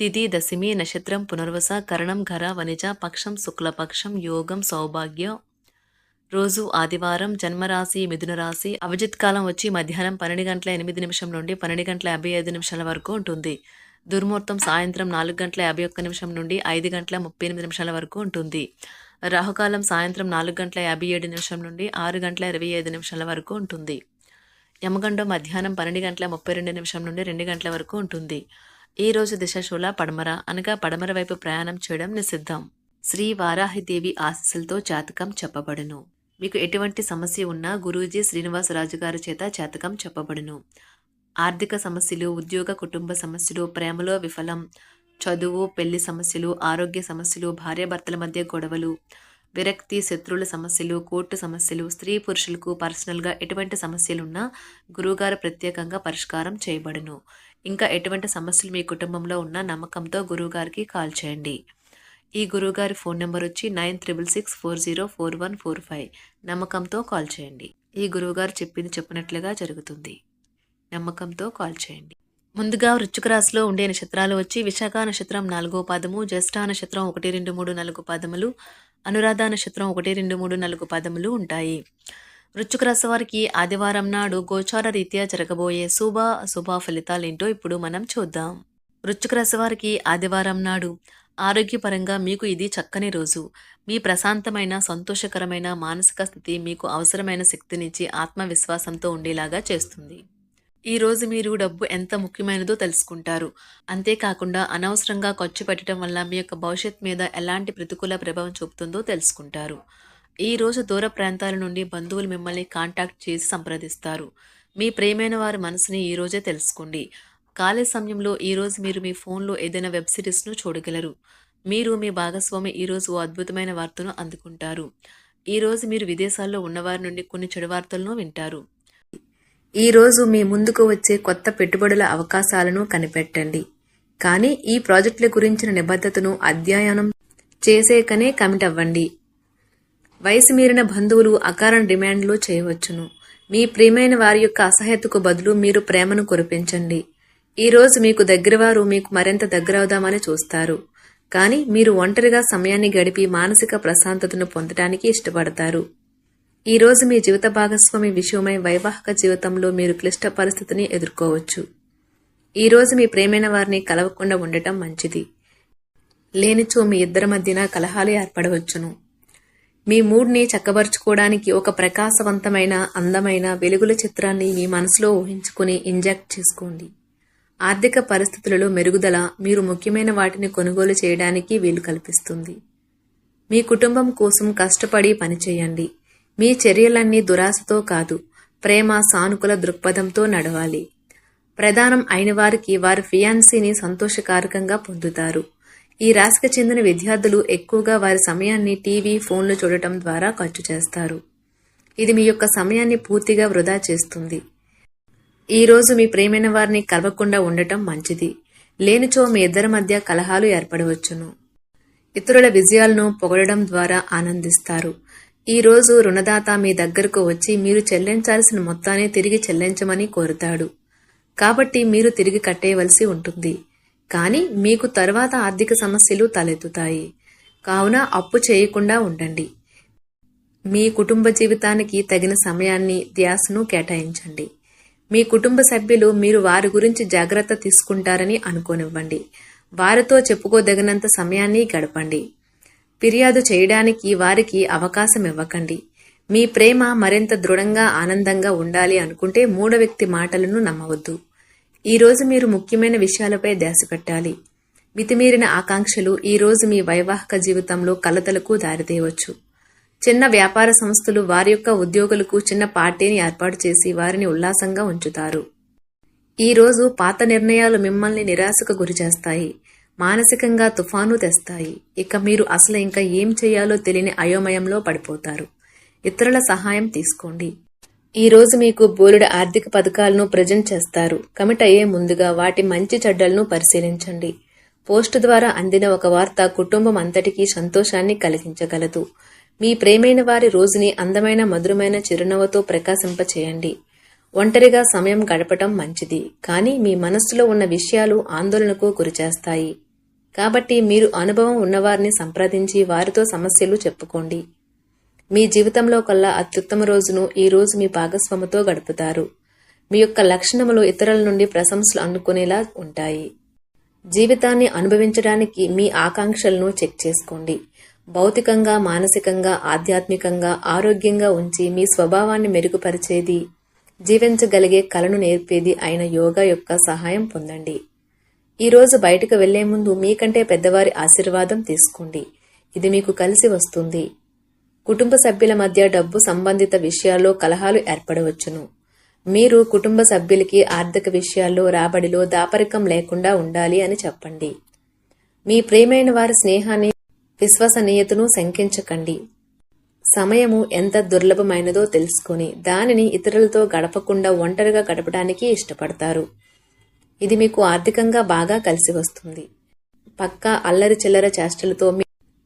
తిథి దశమి నక్షత్రం పునర్వస కరణం ఘర వనిజ పక్షం శుక్లపక్షం యోగం సౌభాగ్యం. రోజు ఆదివారం జన్మరాశి మిథున రాశి అభిజిత్ కాలం వచ్చి మధ్యాహ్నం పన్నెండు గంటల ఎనిమిది నిమిషం నుండి పన్నెండు గంటల యాభై ఐదు నిమిషాల వరకు ఉంటుంది. దుర్ముహూర్తం సాయంత్రం నాలుగు గంటల యాభై ఒక్క నిమిషం నుండి ఐదు గంటల ముప్పై ఎనిమిది నిమిషాల వరకు ఉంటుంది. రాహుకాలం సాయంత్రం నాలుగు గంటల యాభై ఏడు నిమిషం నుండి ఆరు గంటల ఇరవై ఐదు నిమిషాల వరకు ఉంటుంది. యమగండం మధ్యాహ్నం పన్నెండు గంటల ముప్పై రెండు నిమిషం నుండి రెండు గంటల వరకు ఉంటుంది. ఈ రోజు దిశశూల పడమర అనగా పడమర వైపు ప్రయాణం చేయడం నిషిద్ధం. శ్రీ వారాహిదేవి ఆశీస్సులతో జాతకం చెప్పబడును. మీకు ఎటువంటి సమస్య ఉన్నా గురూజీ శ్రీనివాసరాజు గారి చేత జాతకం చెప్పబడును. ఆర్థిక సమస్యలు ఉద్యోగ కుటుంబ సమస్యలు ప్రేమలో విఫలం చదువు పెళ్ళి సమస్యలు ఆరోగ్య సమస్యలు భార్యాభర్తల మధ్య గొడవలు విరక్తి శత్రువుల సమస్యలు కోర్టు సమస్యలు స్త్రీ పురుషులకు పర్సనల్గా ఎటువంటి సమస్యలున్నా గురువుగారు ప్రత్యేకంగా పరిష్కారం చేయబడును. ఇంకా ఎటువంటి సమస్యలు మీ కుటుంబంలో ఉన్న నమ్మకంతో గురువుగారికి కాల్ చేయండి. ఈ గురువుగారి ఫోన్ నెంబర్ వచ్చి nine triple six four zero four one four five. నమ్మకంతో కాల్ చేయండి. ఈ గురువుగారు చెప్పింది చెప్పినట్లుగా జరుగుతుంది. నమ్మకంతో కాల్ చేయండి. ముందుగా వృచ్చిక రాశిలో ఉండే నక్షత్రాలు వచ్చి విశాఖ నక్షత్రం నాలుగో పాదము జ్యేష్ఠ నక్షత్రం ఒకటి రెండు మూడు నాలుగు పాదములు అనురాధ నక్షత్రం ఒకటి రెండు మూడు నాలుగు పాదములు ఉంటాయి. వృశ్చిక రాశి వారికి ఆదివారం నాడు గోచార రీత్యా జరగబోయే శుభ అశుభ ఫలితాలేంటో ఇప్పుడు మనం చూద్దాం. వృశ్చిక రాశి వారికి ఆదివారం నాడు ఆరోగ్యపరంగా మీకు ఇది చక్కని రోజు. మీ ప్రశాంతమైన సంతోషకరమైన మానసిక స్థితి మీకు అవసరమైన శక్తినిచ్చి ఆత్మవిశ్వాసంతో ఉండేలాగా చేస్తుంది. ఈ రోజు మీరు డబ్బు ఎంత ముఖ్యమైనదో తెలుసుకుంటారు. అంతేకాకుండా అనవసరంగా ఖర్చు పెట్టడం వల్ల మీ యొక్క భవిష్యత్ మీద ఎలాంటి ప్రతికూల ప్రభావం చూపుతుందో తెలుసుకుంటారు. ఈ రోజు దూర ప్రాంతాల నుండి బంధువులు మిమ్మల్ని కాంటాక్ట్ చేసి సంప్రదిస్తారు. మీ ప్రేమైన వారి మనసుని ఈరోజే తెలుసుకోండి. ఖాళీ సమయంలో ఈరోజు మీరు మీ ఫోన్లో ఏదైనా వెబ్ సిరీస్ను చూడగలరు. మీరు మీ భాగస్వామి ఈ రోజు ఓ అద్భుతమైన వార్తను అందుకుంటారు. ఈరోజు మీరు విదేశాల్లో ఉన్నవారి నుండి కొన్ని చెడు వార్తలను వింటారు. ఈ రోజు మీ ముందుకు వచ్చే కొత్త పెట్టుబడుల అవకాశాలను కనిపెట్టండి. కానీ ఈ ప్రాజెక్టుల గురించిన నిబద్ధతను అధ్యయనం చేసేకనే కమిట్ అవ్వండి. వయసు మీరిన బంధువులు అకారణ డిమాండ్లు చేయవచ్చును. మీ ప్రియమైన వారి యొక్క అసహ్యతకు బదులు మీరు ప్రేమను కురిపించండి. ఈ రోజు మీకు దగ్గరవారు మీకు మరింత దగ్గరవుదామని చూస్తారు. కానీ మీరు ఒంటరిగా సమయాన్ని గడిపి మానసిక ప్రశాంతతను పొందటానికి ఇష్టపడతారు. ఈరోజు మీ జీవిత భాగస్వామి విషయమై వైవాహిక జీవితంలో మీరు క్లిష్ట పరిస్థితిని ఎదుర్కోవచ్చు. ఈరోజు మీ ప్రేమైన వారిని కలవకుండా ఉండటం మంచిది. లేనిచో మీ ఇద్దరి మధ్యన కలహాలు ఏర్పడవచ్చును. మీ మూడ్ని చక్కబరుచుకోవడానికి ఒక ప్రకాశవంతమైన అందమైన వెలుగుల చిత్రాన్ని మీ మనసులో ఊహించుకుని ఇంజెక్ట్ చేసుకోండి. ఆర్థిక పరిస్థితులలో మెరుగుదల మీరు ముఖ్యమైన వాటిని కొనుగోలు చేయడానికి వీలు కల్పిస్తుంది. మీ కుటుంబం కోసం కష్టపడి పనిచేయండి. మీ చర్యలన్నీ దురాశతో కాదు ప్రేమ సానుకూల దృక్పథంతో నడవాలి. ప్రధానం అయిన వారికి వారి ఫియాన్సీని సంతోషకారకంగా పొందుతారు. ఈ రాశికి చెందిన విద్యార్థులు ఎక్కువగా వారి సమయాన్ని టీవీ ఫోన్లు చూడటం ద్వారా ఖర్చు చేస్తారు. ఇది మీ యొక్క సమయాన్ని పూర్తిగా వృధా చేస్తుంది. ఈ రోజు మీ ప్రేమైన వారిని కలవకుండా ఉండటం మంచిది. లేనిచో మీ ఇద్దరి మధ్య కలహాలు ఏర్పడవచ్చును. ఇతరుల విజయాలను పొగడడం ద్వారా ఆనందిస్తారు. ఈరోజు రుణదాత మీ దగ్గరకు వచ్చి మీరు చెల్లించాల్సిన మొత్తాన్ని తిరిగి చెల్లించమని కోరుతాడు. కాబట్టి మీరు తిరిగి కట్టేయవలసి ఉంటుంది. కానీ మీకు తర్వాత ఆర్థిక సమస్యలు తలెత్తుతాయి. కావున అప్పు చేయకుండా ఉండండి. మీ కుటుంబ జీవితానికి తగిన సమయాన్ని ధ్యాసను కేటాయించండి. మీ కుటుంబ సభ్యులు మీరు వారి గురించి జాగ్రత్త తీసుకుంటారని అనుకోనివ్వండి. వారితో చెప్పుకోదగినంత సమయాన్ని గడపండి. ఫిర్యాదు చేయడానికి వారికి అవకాశం ఇవ్వకండి. మీ ప్రేమ మరింత దృఢంగా ఆనందంగా ఉండాలి అనుకుంటే మూడో వ్యక్తి మాటలను నమ్మవద్దు. ఈరోజు మీరు ముఖ్యమైన విషయాలపై ధ్యాస పెట్టాలి. మితిమీరిన ఆకాంక్షలు ఈరోజు మీ వైవాహిక జీవితంలో కలతలకు దారితీయవచ్చు. చిన్న వ్యాపార సంస్థలు వారి యొక్క ఉద్యోగులకు చిన్న పార్టీని ఏర్పాటు చేసి వారిని ఉల్లాసంగా ఉంచుతారు. ఈరోజు పాత నిర్ణయాలు మిమ్మల్ని నిరాశకు గురిచేస్తాయి మానసికంగా తుఫాను తెస్తాయి. ఇక మీరు అసలు ఇంకా ఏం చేయాలో తెలియని అయోమయంలో పడిపోతారు. ఇతరుల సహాయం తీసుకోండి. ఈ రోజు మీకు బోలెడు ఆర్థిక పథకాలను ప్రజెంట్ చేస్తారు. కమిట్ అయ్యే ముందుగా వాటి మంచి చెడ్డలను పరిశీలించండి. పోస్ట్ ద్వారా అందిన ఒక వార్త కుటుంబం అంతటికీ సంతోషాన్ని కలిగించగలదు. మీ ప్రేమైన వారి రోజుని అందమైన మధురమైన చిరునవ్వుతో ప్రకాశింపచేయండి. ఒంటరిగా సమయం గడపటం మంచిది. కానీ మీ మనస్సులో ఉన్న విషయాలు ఆందోళనకు గురిచేస్తాయి. కాబట్టి మీరు అనుభవం ఉన్నవారిని సంప్రదించి వారితో సమస్యలు చెప్పుకోండి. మీ జీవితంలో కల్లా అత్యుత్తమ రోజును ఈ రోజు మీ భాగస్వామితో గడుపుతారు. మీ యొక్క లక్షణములు ఇతరుల నుండి ప్రశంసలు అందుకునేలా ఉంటాయి. జీవితాన్ని అనుభవించడానికి మీ ఆకాంక్షలను చెక్ చేసుకోండి. భౌతికంగా మానసికంగా ఆధ్యాత్మికంగా ఆరోగ్యంగా ఉంచి మీ స్వభావాన్ని మెరుగుపరిచేది జీవించగలిగే కళను నేర్పేది అయిన యోగా యొక్క సహాయం పొందండి. ఈరోజు బయటకు వెళ్ళే ముందు మీకంటే పెద్దవారి ఆశీర్వాదం తీసుకోండి. ఇది మీకు కలిసి వస్తుంది. కుటుంబ సభ్యుల మధ్య డబ్బు సంబంధిత విషయాల్లో కలహాలు ఏర్పడవచ్చును. మీరు కుటుంబ సభ్యులకి ఆర్థిక విషయాల్లో రాబడిలో దాపరికం లేకుండా ఉండాలి అని చెప్పండి. మీ ప్రేమైన వారి స్నేహాన్ని విశ్వసనీయతను శంకించకండి. సమయము ఎంత దుర్లభమైనదో తెలుసుకొని దానిని ఇతరులతో గడపకుండా ఒంటరిగా గడపడానికి ఇష్టపడతారు. ఇది మీకు ఆర్థికంగా బాగా కలిసి వస్తుంది. పక్కా అల్లరి చిల్లర చేష్టలతో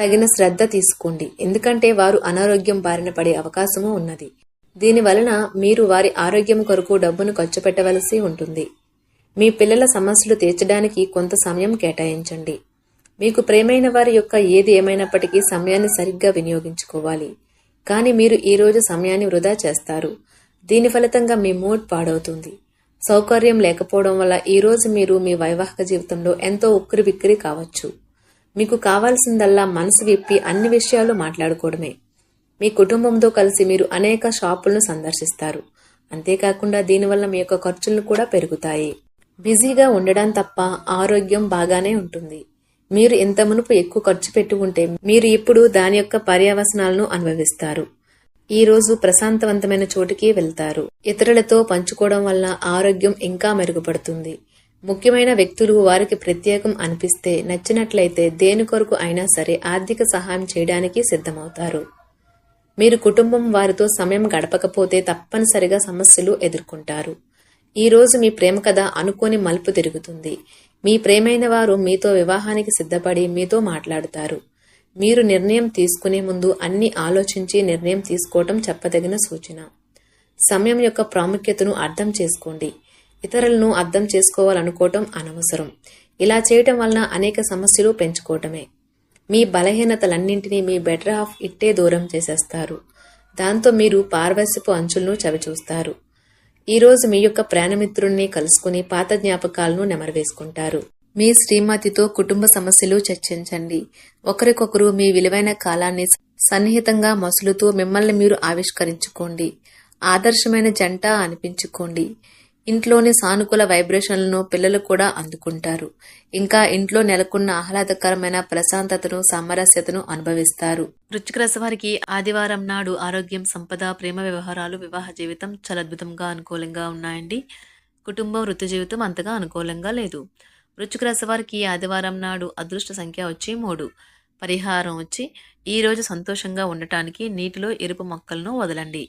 తగిన శ్రద్ధ తీసుకోండి. ఎందుకంటే వారు అనారోగ్యం బారిన పడే అవకాశము ఉన్నది. దీని వలన మీరు వారి ఆరోగ్యం కొరకు డబ్బును ఖర్చు పెట్టవలసి ఉంటుంది. మీ పిల్లల సమస్యలు తీర్చడానికి కొంత సమయం కేటాయించండి. మీకు ప్రేమైన వారి యొక్క ఏది ఏమైనప్పటికీ సమయాన్ని సరిగ్గా వినియోగించుకోవాలి. కానీ మీరు ఈరోజు సమయాన్ని వృధా చేస్తారు. దీని ఫలితంగా మీ మూడ్ పాడవుతుంది. సౌకర్యం లేకపోవడం వల్ల ఈరోజు మీరు మీ వైవాహిక జీవితంలో ఎంతో ఉక్కిరి బిక్కిరి కావచ్చు. మీకు కావాల్సిందల్లా మనసు విప్పి అన్ని విషయాలు మాట్లాడుకోవడమే. మీ కుటుంబంతో కలిసి మీరు అనేక షాపులను సందర్శిస్తారు. అంతేకాకుండా దీనివల్ల మీ యొక్క ఖర్చులు కూడా పెరుగుతాయి. బిజీగా ఉండడం తప్ప ఆరోగ్యం బాగానే ఉంటుంది. మీరు ఇంత మునుపు ఎక్కువ ఖర్చు పెట్టుకుంటే మీరు ఇప్పుడు దాని యొక్క పర్యవసనాలను అనుభవిస్తారు. ఈ రోజు ప్రశాంతవంతమైన చోటికి వెళ్తారు. ఇతరులతో పంచుకోవడం వల్ల ఆరోగ్యం ఇంకా మెరుగుపడుతుంది. ముఖ్యమైన వ్యక్తులు వారికి ప్రత్యేకం అనిపిస్తే నచ్చినట్లయితే దేని కొరకు అయినా సరే ఆర్థిక సహాయం చేయడానికి సిద్ధమవుతారు. మీరు కుటుంబం వారితో సమయం గడపకపోతే తప్పనిసరిగా సమస్యలు ఎదుర్కొంటారు. ఈరోజు మీ ప్రేమ కథ అనుకోని మలుపు తిరుగుతుంది. మీ ప్రేమైన వారు మీతో వివాహానికి సిద్ధపడి మీతో మాట్లాడుతారు. మీరు నిర్ణయం తీసుకునే ముందు అన్ని ఆలోచించి నిర్ణయం తీసుకోవటం చెప్పదగిన సూచన. సమయం యొక్క ప్రాముఖ్యతను అర్థం చేసుకోండి. ఇతరులను అర్థం చేసుకోవాలనుకోవటం అనవసరం. ఇలా చేయటం వలన అనేక సమస్యలు పెంచుకోవటమే. మీ బలహీనతలన్నింటినీ మీ బెటర్ హాఫ్ ఇట్టే దూరం చేసేస్తారు. దాంతో మీరు పార్వశ్యపు అంచులను చవిచూస్తారు. ఈరోజు మీ యొక్క ప్రాణమిత్రుణ్ణి కలుసుకుని పాత జ్ఞాపకాలను నెమరవేసుకుంటారు. మీ శ్రీమతితో కుటుంబ సమస్యలు చర్చించండి. ఒకరికొకరు మీ విలువైన కాలాన్ని సన్నిహితంగా మసులుతూ మిమ్మల్ని మీరు ఆవిష్కరించుకోండి. ఆదర్శమైన జంట అనిపించుకోండి. ఇంట్లోని సానుకూల వైబ్రేషన్లను పిల్లలు కూడా అందుకుంటారు. ఇంకా ఇంట్లో నెలకొన్న ఆహ్లాదకరమైన ప్రశాంతతను సామరస్యతను అనుభవిస్తారు. వృశ్చిక వారికి ఆదివారం నాడు ఆరోగ్యం సంపద ప్రేమ వ్యవహారాలు వివాహ జీవితం చాలా అద్భుతంగా అనుకూలంగా ఉన్నాయండి. కుటుంబం వృత్తి జీవితం అంతగా అనుకూలంగా లేదు. వృశ్చిక రాశి వారికి ఆదివారం నాడు అదృష్ట సంఖ్య వచ్చి మూడు. పరిహారం వచ్చి ఈరోజు సంతోషంగా ఉండటానికి నీటిలో ఎరుపు మొక్కలను వదలండి.